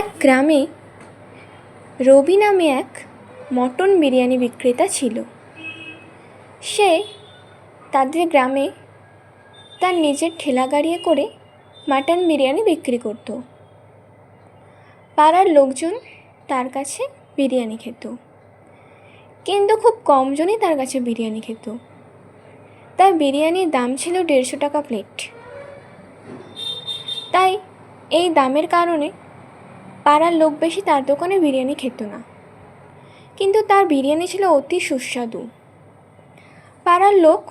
এক গ্রামে রবি নামে এক মটন বিরিয়ানি বিক্রেতা ছিল। সে তাদের গ্রামে তার নিজের ঠেলা গাড়িতে করে মাটন বিরিয়ানি বিক্রি করতো। পাড়ার লোকজন তার কাছে বিরিয়ানি খেত। কিন্তু খুব কমজনই তার কাছে বিরিয়ানি খেত। তার বিরিয়ানির দাম ছিল দেড়শো টাকা প্লেট। তাই এই দামের কারণে পাড়ার লোক বেশি তার দোকানে বিরিয়ানি খেত না। কিন্তু তার বিরিয়ানি ছিল অতি সুস্বাদু। পাড়ার লোক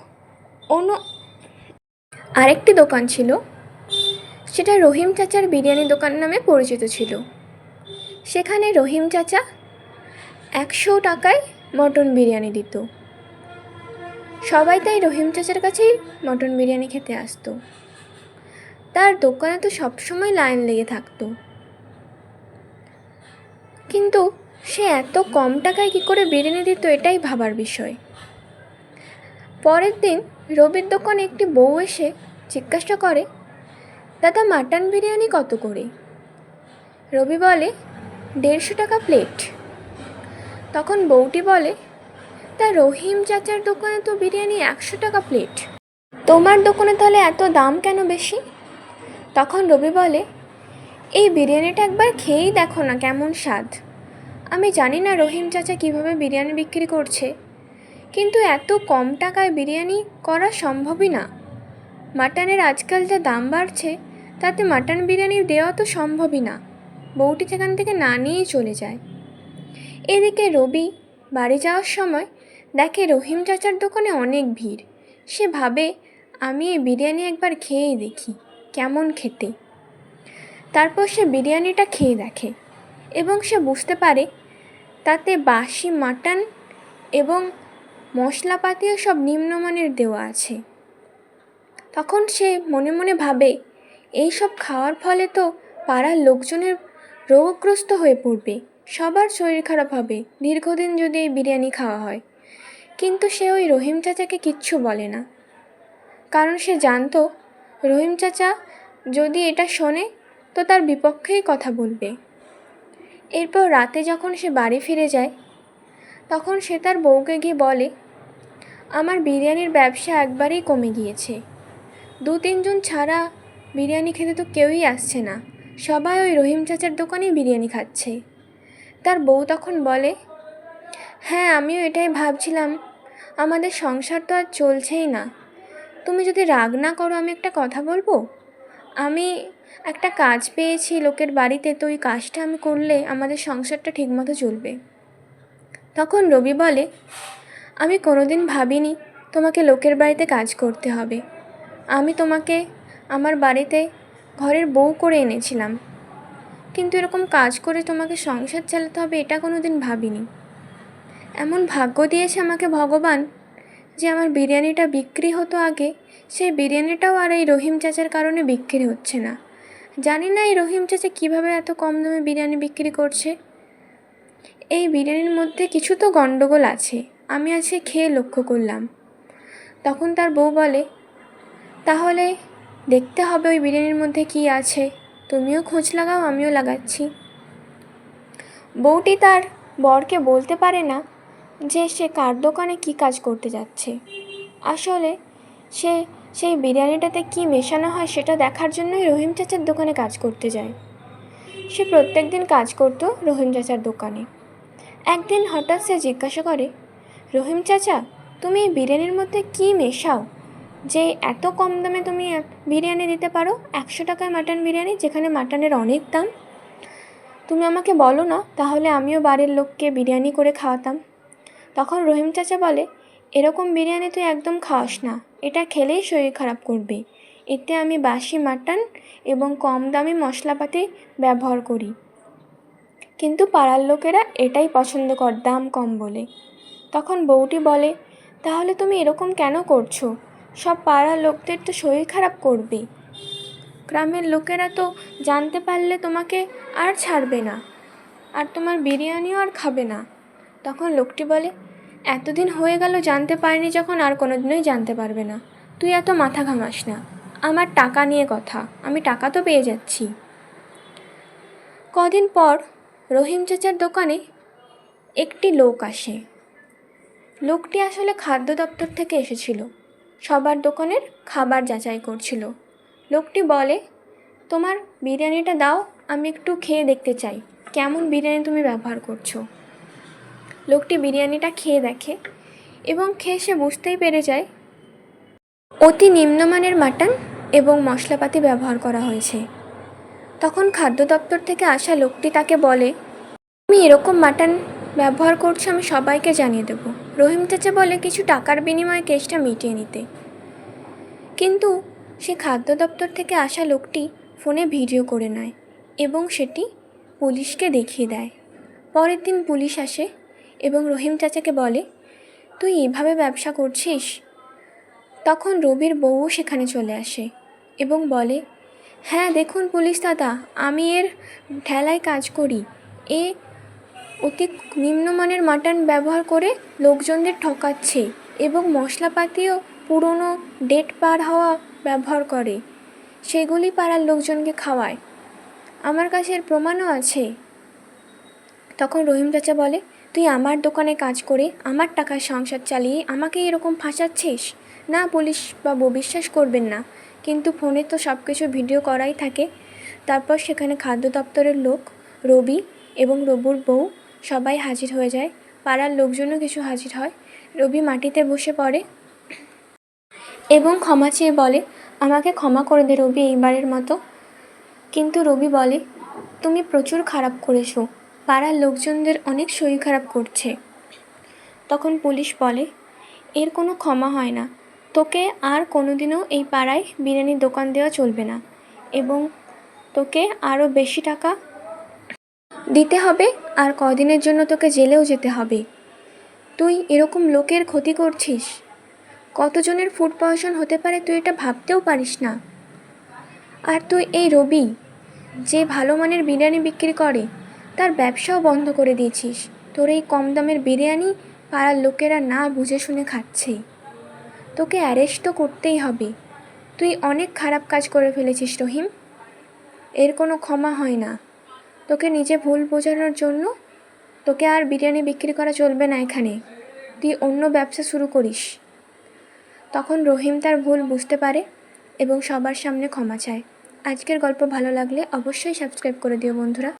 অন্য আরেকটি দোকান ছিল, সেটা রহিম চাচার বিরিয়ানি দোকান নামে পরিচিত ছিল। সেখানে রহিম চাচা একশো টাকায় মটন বিরিয়ানি দিত। সবাই তাই রহিম চাচার কাছেই মটন বিরিয়ানি খেতে আসতো। তার দোকানে তো সবসময় লাইন লেগে থাকতো। কিন্তু সে এত কম টাকায় কী করে বিরিয়ানি দিত এটাই ভাবার বিষয়। পরের দিন রবির দোকানে একটি বউ এসে জিজ্ঞাসা করে, দাদা, মাটন বিরিয়ানি কত করে? রবি বলে, দেড়শো টাকা প্লেট। তখন বউটি বলে, তা রহিম চাচার দোকানে তো বিরিয়ানি একশো টাকা প্লেট। তোমার দোকানে তাহলে এত দাম কেন বেশি? তখন রবি বলে এই বিরিয়ানিটা একবার খেয়েই দেখো না কেমন স্বাদ। আমি জানি না রহিম চাচা কীভাবে বিরিয়ানি বিক্রি করছে, কিন্তু এত কম টাকায় বিরিয়ানি করা সম্ভবই না। মাটনের আজকাল যা দাম বাড়ছে, তাতে মাটন বিরিয়ানি দেওয়া তো সম্ভবই না। বউটি সেখান থেকে না নিয়েই চলে যায়। এদিকে রবি বাড়ি যাওয়ার সময় দেখে রহিম চাচার দোকানে অনেক ভিড়। সে ভাবে, আমি এই বিরিয়ানি একবার খেয়েই দেখি, কেমন খেতে? তারপর সে বিরিয়ানিটা খেয়ে দেখে এবং সে বুঝতে পারে তাতে বাসি মাটন এবং মশলাপাতিও সব নিম্নমানের দেওয়া আছে। তখন সে মনে মনে ভাবে, এই সব খাওয়ার ফলে তো পাড়ার লোকজনের রোগগ্রস্ত হয়ে পড়বে, সবার শরীর খারাপ হবে, দীর্ঘদিন যদি এই বিরিয়ানি খাওয়া হয়। কিন্তু সে ওই রহিম চাচাকে কিচ্ছু বলে না। কারণ সে জানতো, রহিম চাচা যদি এটা শোনে তো তার বিপক্ষেই কথা বলবে। এরপর রাতে যখন সে বাড়ি ফিরে যায়, তখন সে তার বউকে গিয়ে বলে, আমার বিরিয়ানির ব্যবসা একবারেই কমে গিয়েছে। দু তিনজন ছাড়া বিরিয়ানি খেতে তো কেউই আসছে না। সবাই ওই রহিম চাচার দোকানেই বিরিয়ানি খাচ্ছে। তার বউ তখন বলে হ্যাঁ আমিও এটাই ভাবছিলাম। আমাদের সংসার তো আর চলছেই না। তুমি যদি রাগ না করো, আমি একটা কথা বলব? আমি একটা কাজ পেয়েছি লোকের বাড়িতে, তো ওই কাজটা আমি করলে আমাদের সংসারটা ঠিকমতো চলবে। তখন রবি বলে, আমি কোনোদিন ভাবিনি তোমাকে লোকের বাড়িতে কাজ করতে হবে। আমি তোমাকে আমার বাড়িতে ঘরের বউ করে এনেছিলাম। কিন্তু এরকম কাজ করে তোমাকে সংসার চালাতে হবে, এটা কোনো দিন ভাবিনি। এমন ভাগ্য দিয়েছে আমাকে ভগবান যে আমার বিরিয়ানিটা বিক্রি হতো আগে, সেই বিরিয়ানিটাও আর এই রহিম চাচার কারণে বিক্রি হচ্ছে না। জানি না এই রহিম চাচা কীভাবে এত কম দামে বিরিয়ানি বিক্রি করছে। এই বিরিয়ানির মধ্যে কিছু তো গণ্ডগোল আছে, আমি আজকে খেয়ে লক্ষ্য করলাম। তখন তার বউ বলে, তাহলে দেখতে হবে ওই বিরিয়ানির মধ্যে কী আছে, তুমিও খোঁজ লাগাও, আমিও লাগাচ্ছি। বউটি তার বরকে বলতে পারে না যে সে কার দোকানে কী কাজ করতে যাচ্ছে। আসলে সে, সেই বিরিয়ানিটাতে কী মেশানো হয় সেটা দেখার জন্যই রহিম চাচার দোকানে কাজ করতে যায়। সে প্রত্যেক দিন কাজ করতো রহিম চাচার দোকানে। একদিন হঠাৎ সে জিজ্ঞাসা করে, রহিম চাচা, তুমি এই বিরিয়ানির মধ্যে কী মেশাও? যে এত কম দামে তুমি বিরিয়ানি দিতে পারো, একশো টাকায় মাটন বিরিয়ানি, যেখানে মাটনের অনেক দাম? তুমি আমাকে বলো না, তাহলে আমিও বাড়ির লোককে বিরিয়ানি করে খাওয়াতাম। তখন রহিম চাচা বলে, এরকম বিরিয়ানি তুই একদম খাওয়াস না। এটা খেলেই শরীর খারাপ করবে। এতে আমি বাসি মাটন এবং কম দামি মশলাপাতি ব্যবহার করি। কিন্তু পাড়ার লোকেরা এটাই পছন্দ কর, দাম কম বলে। তখন বউটি বলে, তাহলে তুমি এরকম কেন করছ? সব পাড়ার লোকদের তো শরীর খারাপ করবে। গ্রামের লোকেরা তো জানতে পারলে তোমাকে আর ছাড়বে না। আর তোমার বিরিয়ানিও আর খাবে না। তখন লোকটি বলে এতদিন হয়ে গেল জানতে পারিনি যখন আর কোনো দিনই জানতে পারবে না। তুই এত মাথা ঘামাস না। আমার টাকা নিয়ে কথা। আমি টাকা তো পেয়ে যাচ্ছি। কদিন পর রহিম চাচার দোকানে একটি লোক আসে। লোকটি আসলে খাদ্য দপ্তর থেকে এসেছিল। সবার দোকানের খাবার যাচাই করছিল। লোকটি বলে, তোমার বিরিয়ানিটা দাও, আমি একটু খেয়ে দেখতে চাই। কেমন বিরিয়ানি তুমি ব্যবহার করছ? লোকটি বিরিয়ানিটা খেয়ে দেখে এবং খেয়ে সে বুঝতেই পেরে যায়, অতি নিম্নমানের মাটন এবং মশলাপাতি ব্যবহার করা হয়েছে। তখন খাদ্য দপ্তর থেকে আসা লোকটি তাকে বলে আমি এরকম মাটন ব্যবহার করছি, আমি সবাইকে জানিয়ে দেবো। রহিম চাচা বলে, কিছু টাকার বিনিময়ে কেসটা মিটিয়ে নিতে। কিন্তু সে খাদ্য দপ্তর থেকে আসা লোকটি ফোনে ভিডিও করে নেয় এবং সেটি পুলিশকে দেখিয়ে দেয়। পরের দিন পুলিশ আসে এবং রহিম চাচাকে বলে, তুই এভাবে ব্যবসা করছিস? তখন রবির বউও সেখানে চলে আসে এবং বলে হ্যাঁ দেখুন পুলিশ দাদা, আমি এর ঠেলায় কাজ করি। এ অতি নিম্নমানের মাটন ব্যবহার করে লোকজনদের ঠকাচ্ছে এবং মশলাপাতিও পুরনো ডেট পার হওয়া ব্যবহার করে। সেগুলি পাড়ার লোকজনকে খাওয়ায়। আমার কাছে এর প্রমাণও আছে। তখন রহিম চাচা বলে তুই আমার দোকানে কাজ করে আমার টাকার সংসার চালিয়ে আমাকে এরকম ফাঁসাচ্ছিস? না পুলিশ বাবু, বিশ্বাস করবেন না। কিন্তু ফোনে তো সব কিছু ভিডিও করাই থাকে। তারপর সেখানে খাদ্য দপ্তরের লোক, রবি এবং রবুর বউ সবাই হাজির হয়ে যায়। পাড়ার লোকজনও কিছু হাজির হয়। রবি মাটিতে বসে পড়ে এবং ক্ষমা চেয়ে বলে, আমাকে ক্ষমা করে দে রবি এইবারের মতো। কিন্তু রবি বলে, তুমি প্রচুর খারাপ করেছ। পাড়ার লোকজনদের অনেক শরীর খারাপ করছে। তখন পুলিশ বলে, এর কোনো ক্ষমা হয় না। তোকে আর কোনোদিনও এই পাড়ায় বিরিয়ানির দোকান দেওয়া চলবে না এবং তোকে আরও বেশি টাকা দিতে হবে আর কদিনের জন্য তোকে জেলেও যেতে হবে। তুই এরকম লোকের ক্ষতি করছিস? কতজনের ফুড পয়জন হতে পারে তুই এটা ভাবতেও পারিস না। আর তুই এই রবি, যে ভালো মানের বিরিয়ানি বিক্রি করে তার ব্যবসাও বন্ধ করে দিয়েছিস। তোর এই কম দামের বিরিয়ানি পাড়ার লোকেরা না বুঝে শুনে খাচ্ছে। তোকে অ্যারেস্ট তো করতেই হবে। তুই অনেক খারাপ কাজ করে ফেলেছিস, রহিম। এর কোনো ক্ষমা হয় না। তোকে নিজে ভুল বোঝানোর জন্য তোকে আর বিরিয়ানি বিক্রি করা চলবে না এখানে। তুই অন্য ব্যবসা শুরু করিস। তখন রহিম তার ভুল বুঝতে পারে এবং সবার সামনে ক্ষমা চায়। আজকের গল্প ভালো লাগলে অবশ্যই সাবস্ক্রাইব করে দিও বন্ধুরা।